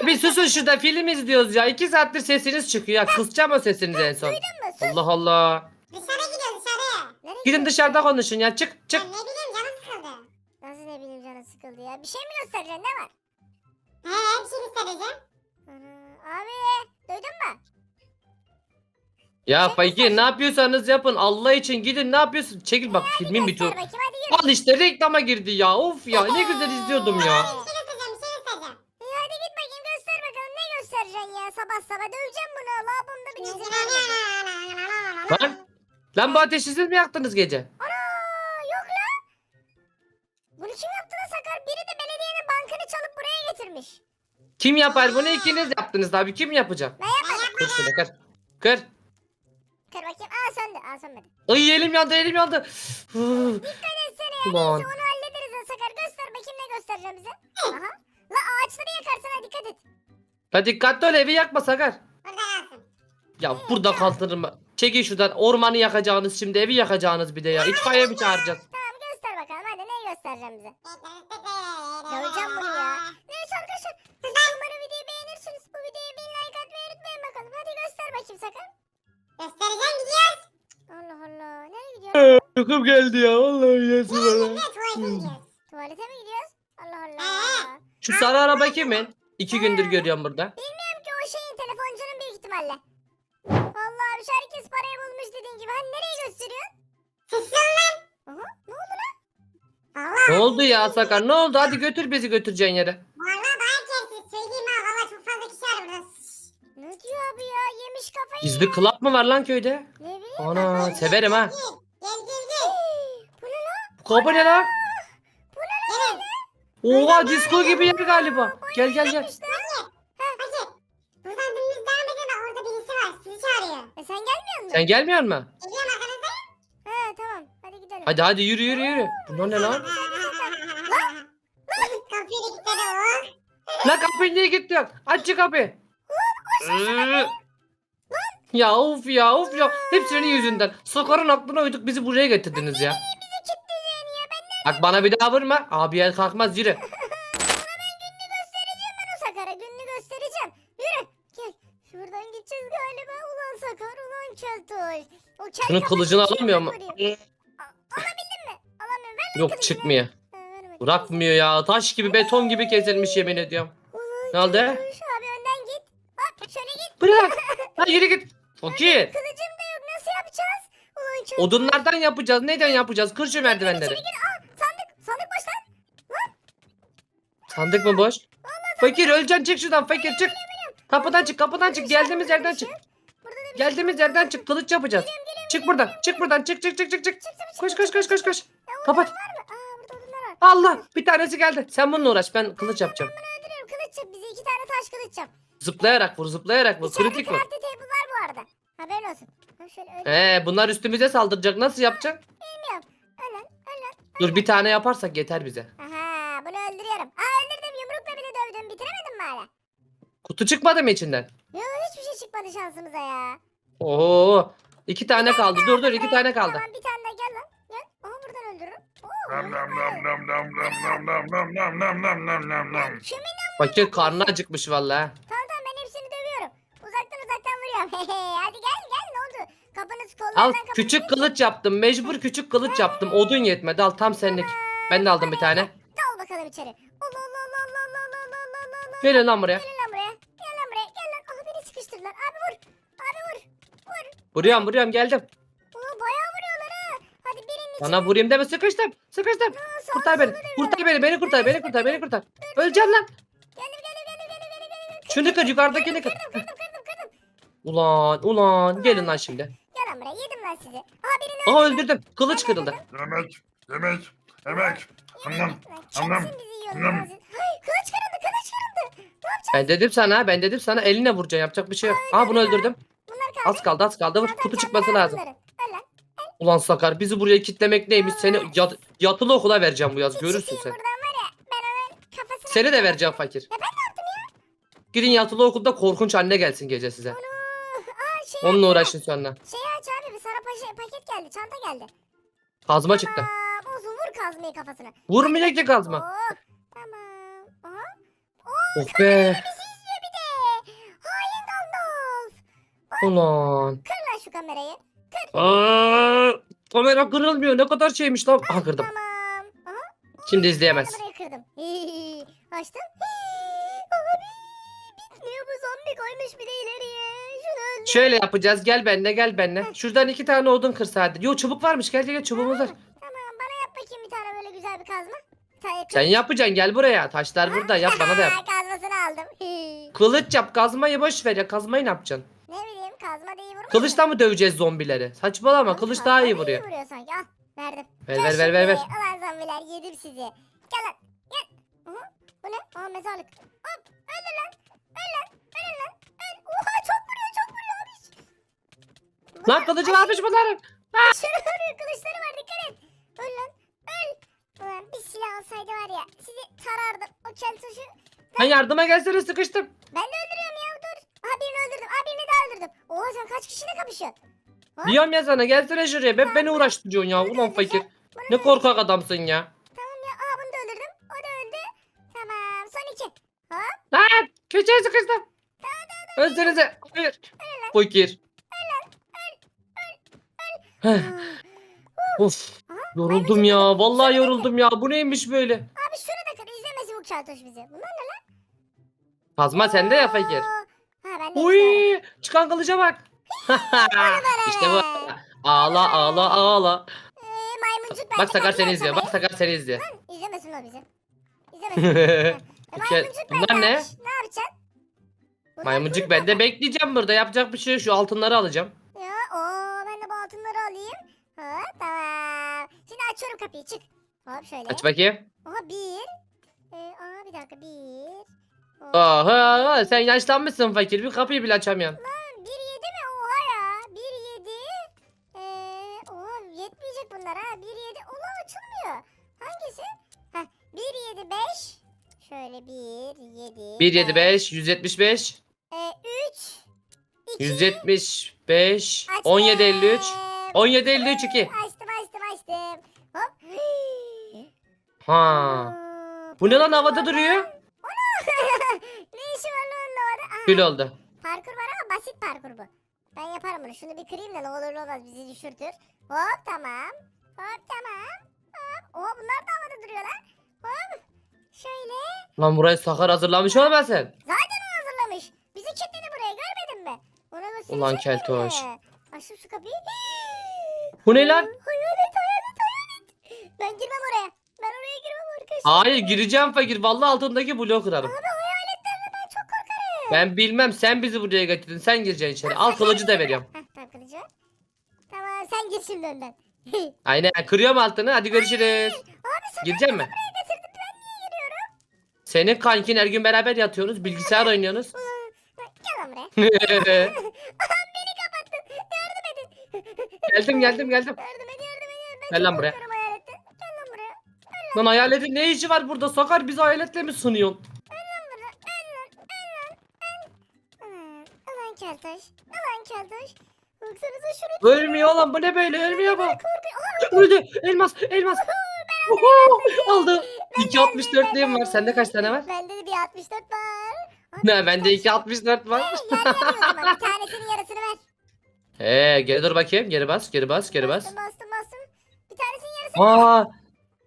Ya bir susun şurada film izliyoruz ya. İki saattir sesiniz çıkıyor. Ya kısacağım o sesinizi en son. duydun mu? Sus. Allah Allah. Dışarı gidiyor dışarı. Nereye Gidin gidiyorsun? dışarıda konuşun ya. Çık çık. Ben ne bileyim canım sıkıldı. Nasıl ne bileyim canı sıkıldı ya. Bir şey mi göstereceksin ne var? He bir şey göstereceğim. Ana, abi duydun mu? Ya fakir ne yapıyorsanız yapın. Allah için gidin ne yapıyorsun? Çekil bak filmin bitiyor. Göster bakayım hadi yürü. Al işte reklama girdi ya. Of ya ne güzel izliyordum ya. Lan bu ateşi siz mi yaktınız gece? Ana yok la. Bunu kim yaptı lan Sakar? Biri de belediyenin bankını çalıp buraya getirmiş. Kim yapar bunu ikiniz yaptınız tabii. Kim yapacak? Ben yapmadım. Kır şunu kır. Kır. Kır bakayım. Aa söndü. Aa sönmedi. Ay elim yandı elim yandı. Dikkat etsene ya. Ulan. Neyse onu hallederiz lan Sakar. Göster bakayım ne göstereceğim bize. Aha. La ağaçları yakarsın ha dikkat et. Ya dikkatli ol evi yakma Sakar. Burada kalsın. Ya burada kaldırırım. Çekin şuradan ormanı yakacağınız şimdi evi yakacağınız bir de ya. İtfaiye mi çağıracağız? Tamam göster bakalım hadi ne göstereceğim bize. Döveceğim bunu ya. Neyse arkadaşlar. Umarım videoyu beğenirsiniz. Bu videoya bir like atmayı unutmayın bakalım. Hadi göster bakayım Sakar. Göstereceğim gidiyoruz. Allah Allah. Nereye gidiyorsun? Uykum geldi ya vallahi yesin Ne tuvalete gidiyoruz. Tuvalete mi gidiyoruz? Allah? Allah. Şu sarı araba kimin? İki gündür görüyorum burada. Bilmiyorum Ne oldu ya Sakar? Ne oldu? Hadi götür bizi götüreceğin yere. Valla daha kersiz söyleyeyim ha. Valla çok fazla kişi var burada. Ne diyor abi ya? Yemiş kafayı. Gizli klap mı var lan köyde? Ne bileyim. Ana severim ha. Gel gel gel. Bu ne lan? Bu kapı ne lan? Gelin. Oha disco gibi yer galiba. Gel gel gel. Buradan dümdüz devam edin de orada birisi var. Sizi çağırıyor. E sen gelmiyor musun? Sen gelmiyor musun? Geliyorum arkanızda. He tamam. Hadi gidelim. Hadi hadi yürü yürü yürü. Bunlar ne lan? Kapıyı da kilitledi o. Lan kapıyı niye gitti? Aç şu kapıyı. Iıı. Ya of ya of ya. Hep senin yüzünden. Sakar'ın aklına uyduk bizi buraya getirdiniz ya. Bak bana bir daha vurma. Abi el kalkmaz yürü. Sakar'a. Gününü göstereceğim. Yürü. Gel. Şuradan gideceğiz galiba. Ulan Sakar ulan keltoş. O kel Şunun kafanı kılıcını alamıyor mu? Alabildin mi? Alamıyorum. Ver lan Yok kılıcını. çıkmıyor. Ha. Bırakmıyor ya. Taş gibi beton gibi kesilmiş yemin ediyorum. Ne oldu? keltoş. Abi önden git. Hop şöyle git. Bırak. Ha yürü git. Fakir. Kılıcım da yok. Nasıl yapacağız? Ulan keltoş. Odunlardan yapacağız. Neden yapacağız? Kır şu merdivenleri. İçeri gir. Aa sandık. Sandık boş lan. Sandık mı boş? Fakir öleceksin çık şuradan fakir çık. Kapıdan çık kapıdan çık. Geldiğimiz yerden çık. Da bir Geldiğimiz yerden çık. Kılıç yapacağız. Çık buradan. Çık buradan. Çık çık çık çık çık. Koş koş koş koş koş. Kapat. Allah bir tanesi geldi. Sen bununla uğraş. Ben kılıç yapacağım. Bunu öldürüyorum. Kılıç yap. Bize iki yap. Zıplayarak vur zıplayarak vur. İçeride Kritik vur. crafting table var bu arada. Haberin olsun. Ha şöyle öyle Ee bunlar üstümüze saldıracak. Nasıl yapacaksın? bilmiyorum. Ölen ölen. Dur bir tane yaparsak yeter bize. Aha bunu öldürüyorum. Aa öldürdüm yumrukla bile dövdüm. Bitiremedim mi hala? Kutu çıkmadı mı içinden? Yok hiçbir şey çıkmadı şansımıza ya. Oo. iki tane kaldı. Dur dur iki tane kaldı. Tamam bir tane daha gel lan. Gel. Aha buradan öldürürüm. Oo, Nam nam nam nam nam nam nam nam nam nam nam nam nam nam. Kimin Fakir karnı acıkmış vallahi. Tamam tamam ben hepsini dövüyorum. Uzaktan uzaktan vuruyorum. Hadi gel gel ne oldu? Kapınız Al kollarından kapınız. küçük kılıç yaptım. Mecbur küçük kılıç yaptım. Odun yetmedi. Al tam senlik. Ben de aldım bir tane. Dal bakalım içeri. Allah Allah Allah Allah Allah Allah Allah Allah Allah. Gelin lan buraya. Gel lan buraya. Gel lan buraya. Gel lan. Aha beni sıkıştırdılar. Abi vur. Abi vur. Vur. Vuruyorum vuruyorum geldim. Ulan bayağı vuruyorlar ha. Hadi birinin içine. Bana vurayım deme sıkıştım. Sıkıştım. Aa, sağ Kurtar beni. Kurtar beni. Beni kurtar. Beni kurtar. Beni kurtar. Öleceğim lan. Geldim geldim geldim geldim geldim geldim. Şunu kır yukarıdakini kır. Kırdım kırdım kırdım kırdım. Ulan ulan. Gelin lan şimdi. Gel lan buraya. Yedim lan sizi. Aha birini Aha öldürdüm. Kılıç kırıldı. Yemek, yemek, yemek. Anlam, Lan anlam, anlam. kılıç kırıldı kılıç kırıldı. Ne yapacağız? Ben dedim sana. Ben dedim sana. Eline vuracaksın. Yapacak bir şey yok. Aha bunu öldürdüm. Bunlar kaldı. Az kaldı az kaldı. Vur. Kutu çıkması lazım. Ulan Sakar bizi buraya kitlemek neymiş? Seni yat, yatılı okula vereceğim bu yaz. Görürsün sen. Buradan var ya. Ben hemen kafasına. Seni de vereceğim fakir. Ya Gidin yatılı okulda korkunç anne gelsin gece size. Aa şey Onunla aç, uğraşın sonra. Şey aç abi bir sarı paşa, paket geldi. Çanta geldi. Kazma çıktı. Tamam olsun vur kazmayı kafasına. Vurmayacak ki kazma. Oo, tamam. Aha. Oh be. İzliyor bir de. Hain Gandalf. Ulan. Kır lan şu kamerayı. Aa, kamera kırılmıyor. Ne kadar şeymiş lan. Aha kırdım. Tamam. Aha Şimdi ben de izleyemez. burayı kırdım. Açtım. Koymuş bir de ileriye. Şunu öldür. Şöyle yapacağız. Gel benimle gel benimle. Şuradan iki tane odun kır sadece. Yo çubuk varmış. Gel gel gel çubuğumuz var. Tamam bana yap bakayım bir tane böyle güzel bir kazma. Bir tane Sen yapacaksın gel buraya. Taşlar burada yap bana da yap. Kazmasını aldım. Kılıç yap kazmayı boş ver ya. Kazmayı ne yapacaksın? ne bileyim kazma da iyi vurmuyor. Kılıçla mı döveceğiz zombileri? Saçmalama kılıç daha iyi vuruyor. vuruyor sanki. Al verdim. Ver Gel ver ver ver ver. şimdi. Ulan zombiler yedim sizi. Gel lan gel. Aha, bu ne? Aa mezarlık. Hop öldür lan. Öl lan. Öl lan. Öl. Oha çok vuruyor çok vuruyor abi. Lan kılıcı varmış bunların. Şunu vuruyor kılıçları var dikkat et. Öl lan. Öl. Ulan bir silah olsaydı var ya sizi tarardım. O keltoşu. Lan yardıma gelsene sıkıştım. Ben de öldürüyorum ya dur. Aha birini öldürdüm. Aha birini daha öldürdüm. Oha sen kaç kişiyle kapışıyorsun? Diyorum ya sana gelsene şuraya. Ben beni uğraştırıyorsun ya. Ulan fakir. Ne korkak adamsın ya. Tamam ya. Aha bunu da öldürdüm. O da öldü. Tamam son iki. Hop. Lan köşeye sıkıştım. Ölsenize. Hayır. Fakir. Of. Yoruldum ya. Vallahi yoruldum ya. Bu neymiş böyle? Abi şunu da kır. İzlemesin bu keltoş bizi. Bunlar ne lan? Kazma sende ya fakir. Ha ben de Uy, çıkan kılıca bak. işte bu. Ağla ağla ağla. Ee, maymuncuk belki Bak Sakar seni kapıyı izliyor. Bak. Sakar seni izliyor. Lan İzlemesin o bizi. İzlemesin. Ke- maymuncuk Bunlar bende ne? Ne yapacaksın? Bunlar Maymuncuk ben de bekleyeceğim burada. Yapacak bir şey yok. Şu altınları alacağım. Ya oo ben de bu altınları alayım. Hop tamam. Şimdi açıyorum kapıyı çık. Hop şöyle. Aç bakayım. Oha bir. Ee, aa bir dakika bir. Hop. Oha sen yaşlanmışsın fakir. Bir kapıyı bile açamıyorsun. Lan bir yedi mi? Oha ya. Bir yedi. Ee, oha yetmeyecek bunlar ha. Bir yedi. Oha Şöyle bir yedi. 1 7 5 175 Ee, üç. iki. 175 Açtım. 17 53 17 53 2. Açtım açtım açtım. Hop. Ha. Bu ne lan havada duruyor? ne işi var lan onun havada? Aha, Gül oldu. parkur var ama basit parkur bu. Ben yaparım bunu. Şunu bir kırayım da ne olur ne olmaz bizi düşürtür. Hop tamam. Hop tamam. Hop. Oha bunlar da havada duruyor lan. Hop. Şöyle. Lan burayı Sakar hazırlamış olmasın? Zaten o hazırlamış. Bizi kilitledi buraya görmedin mi? Ona gösterecek Ulan keltoş. Açtım şu kapıyı. Bu ne lan? Hayalet hayalet hayalet. Ben girmem oraya. Ben oraya girmem arkadaşlar. Hayır gireceğim fakir. Vallahi altındaki bloğu kırarım. Abi hayaletlerle ben çok korkarım. Ben bilmem sen bizi buraya getirdin. Sen gireceksin içeri. Al kılıcı da veriyorum. Heh tamam kılıcı. Tamam sen gir şimdi önden. Aynen kırıyorum altını. Hadi görüşürüz. Abi sen Girecek mi? buraya Senin kankin her gün beraber yatıyorsunuz. Bilgisayar oynuyorsunuz. Gel lan buraya. geldim Aha beni kapattın. Yardım edin. geldim geldim. Yardım yardım. Ben Gel çok lan buraya. korkuyorum hayaletten. Gel lan buraya. Lan hayaletin ne işi var burada? Sakar bizi hayaletle mi sunuyorsun? Lan buraya. Öl lan. Öl lan. Öl. Ulan, Ulan keltoş. Ulan keltoş. Baksanıza şunu. Ölmüyor lan bu ne böyle ölmüyor bu. Korkuyor. Aha Öldü. Elmas elmas. Oho, aldı. 2.64'lüğüm var. Sende kaç tane var? Bende de bir 64 var. Ne bende kaç- 2.64 var. Hey, yardım o zaman. Bir tanesinin yarısını ver. Ee geri dur bakayım. Geri bas geri bas geri bas. Bastım bastım bastım. Bir tanesinin yarısını ver. Aa.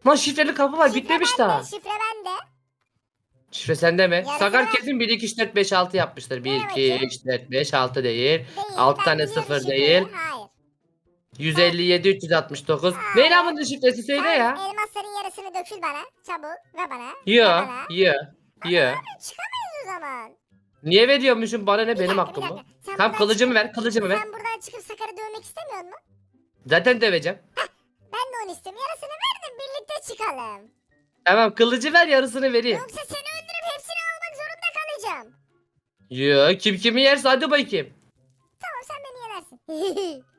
Lan şifreli kapı var Şifre bitmemiş bende, daha. Şifre bende. Şifre sende mi? Yarısı Sakar var. kesin 1 2 3 4 5 6 yapmıştır. 1 Evet, 2 evet. 3 4 5 6 değil. Değil. Altı ben tane biliyorum sıfır şifreyi. değil. Hayır. 157 369. Aa. Ne lan bunun şifresi söyle Sen ya. elmasların yarısını dökül bana. Çabuk ve bana. Yo Ve bana. yo yo. Çıkamayız o zaman. Niye veriyormuşum bana ne Bir benim dakika, hakkım bu. dakika. Sen Tamam buradan kılıcımı çıkıp- ver kılıcımı ver. Sen buradan çıkıp Sakar'ı dövmek istemiyor musun? Zaten döveceğim. Ben de onu istiyorum. Yarısını ver de birlikte çıkalım. Tamam kılıcı ver yarısını vereyim. Yoksa seni öldürüp hepsini almak zorunda kalacağım. Yo kim kimi yerse hadi bakayım. Tamam sen beni yenersin.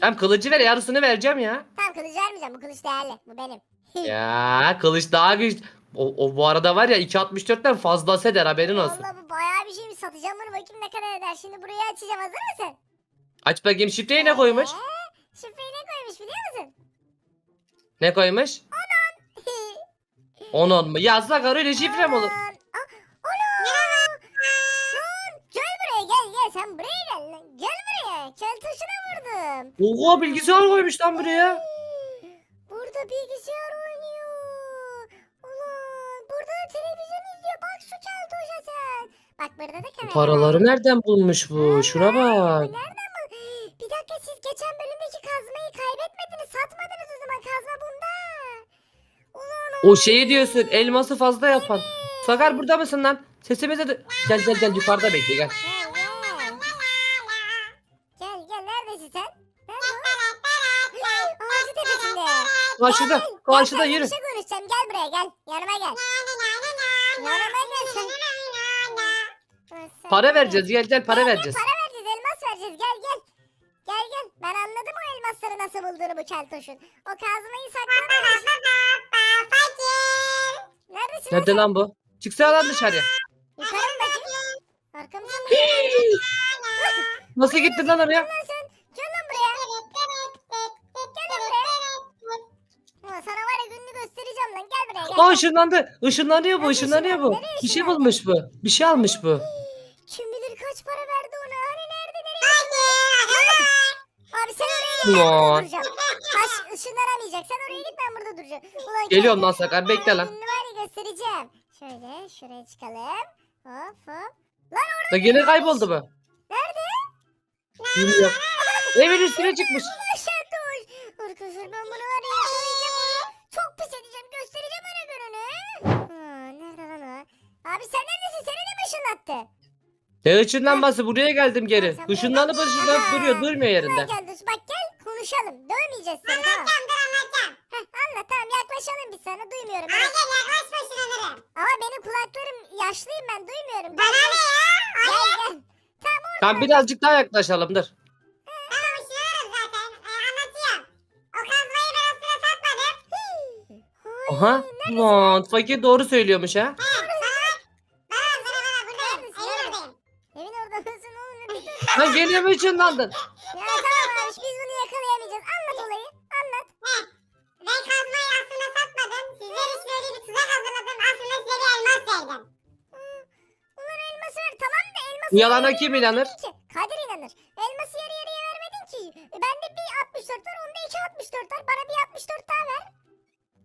Tamam kılıcı ver yarısını vereceğim ya. tamam kılıç vermeyeceğim. Bu kılıç değerli. Bu benim. Ya kılıç daha güç. O, o bu arada var ya 2.64'ten fazlası eder haberin olsun. Vallahi bu bayağı bir şeymiş. Satacağım bunu bakayım ne kadar eder. Şimdi burayı açacağım. Hazır mısın? Aç bakayım şifreyi ne koymuş? Ee, Şifreyi ne koymuş biliyor musun? Ne koymuş? 10 10 mu? Ya Sakar öyle şifre mi olur? Oha bilgisayar koymuş lan buraya. Burada bilgisayar oynuyor. Ulan burada da televizyon izliyor. Bak şu kel taşa sen. Bak burada da kamera. Paraları nereden bulmuş bu? Şuna bak. Nereden bu? Bir dakika siz geçen bölümdeki kazmayı kaybetmediniz. Satmadınız o zaman kazma bunda. Ulan O şeyi diyorsun elması fazla yapan. Sakar burada mısın lan? Sesimize de... Gel gel gel yukarıda bekle gel. Gel Karşıda, Gel, karşıda gel, yürü. Bir şey konuşacağım gel buraya gel. Yanıma gel. Yanıma gel sen. Para vereceğiz gel gel para Gel, gel, vereceğiz. Para vereceğiz elmas vereceğiz gel gel. Gel gel ben anladım o elmasları nasıl bulduğunu bu keltoşun. O kazmayı saklamış. Neredesin Nerede lan bu? Çıksana lan dışarıya. Yukarı mı bakayım? Arkamızdan mı? Nasıl gittin lan oraya? Aa ışınlandı. Işınlanıyor bu ışınlanıyor bu. Bir şey bulmuş bu. Bir şey almış bu. Kim bilir kaç para verdi ona. Hani nerede nereye? Abi sen oraya git ben burada Ulan. duracağım. Taş ışınlanamayacak. Sen oraya git ben burada duracağım. Ulan Geliyorum gel. lan Sakar bekle lan. Ya göstereceğim. Şöyle şuraya çıkalım. Hop hop. Lan orada Da gene kayboldu bu. nerede? Bilmiyorum. Evin üstüne çıkmış. Aşağı doğuş. Arkadaşlar ben bunu var ışınlattı? Ne ışınlanması buraya geldim geri. Buraya Işınlanıp gel. ışınlanıp duruyor durmuyor yerinde. gel dur. Bak gel konuşalım. Dövmeyeceğiz seni tamam. Heh, anlat tamam yaklaşalım biz sana. Duymuyorum. ben. Ama benim kulaklarım yaşlıyım ben duymuyorum. Gel gel. Gel gel. Tamam orada. Tamam birazcık daha yaklaşalım dur. Aha. Lan fakir doğru söylüyormuş ha. Lan gene mi ışınlandın? Ya tamam abi biz bunu yakalayamayacağız. Anlat olayı. Anlat. Ben kazmayı aslında satmadım. Sizler için öyle bir tuzak hazırladım. Aslında size bir elmas verdim. Ulan elması ver. Tamam da elması yalana yarı kim yarıya inanır? vermedin ki. Kadir inanır. Elması yarı yarıya vermedin ki. E, Bende bir 64 var. Onda iki 64 var. Bana bir 64 daha ver.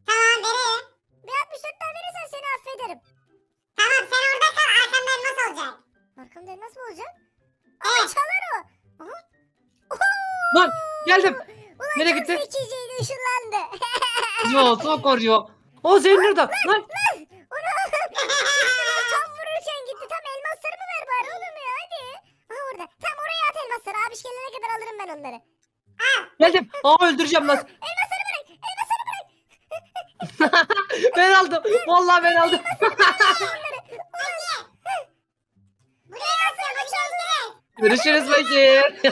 Tamam vereyim. Bir 64 daha verirsen seni affederim. Tamam sen orada kal arkamda elmas olacak. Arkamda elmas mı olacak? Ama çalar o. Aha. Lan geldim. Ulan Nereye çok gitti? zekiceydi ışınlandı. Yo Sakar ya. O senin orada. Lan. Tam vururken gitti. Tam elmaslarımı ver bari oğlum ya hadi. Aha orada. Tam oraya at elmasları. Abiş gelene kadar alırım ben onları. Geldim. Aa öldüreceğim lan. Elmasları bırak. Elmasları bırak. ben aldım. Vallahi ben aldım. Onları. Buraya atıyor çaldınız. Görüşürüz fakir.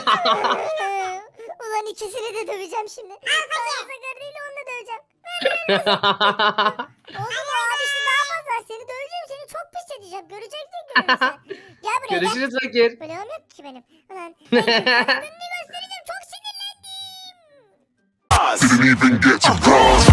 Ulan ikisini de döveceğim şimdi. Sakar değil onu da döveceğim. Oğlum o abisi daha fazla. Seni döveceğim. Seni çok pis edeceğim. Göreceksin görürsün. Gel buraya gel. Görüşürüz fakir. Bloğum yok ki benim. Ulan. Gününü göstereceğim. Çok sinirlendim. Didn't even get to cross.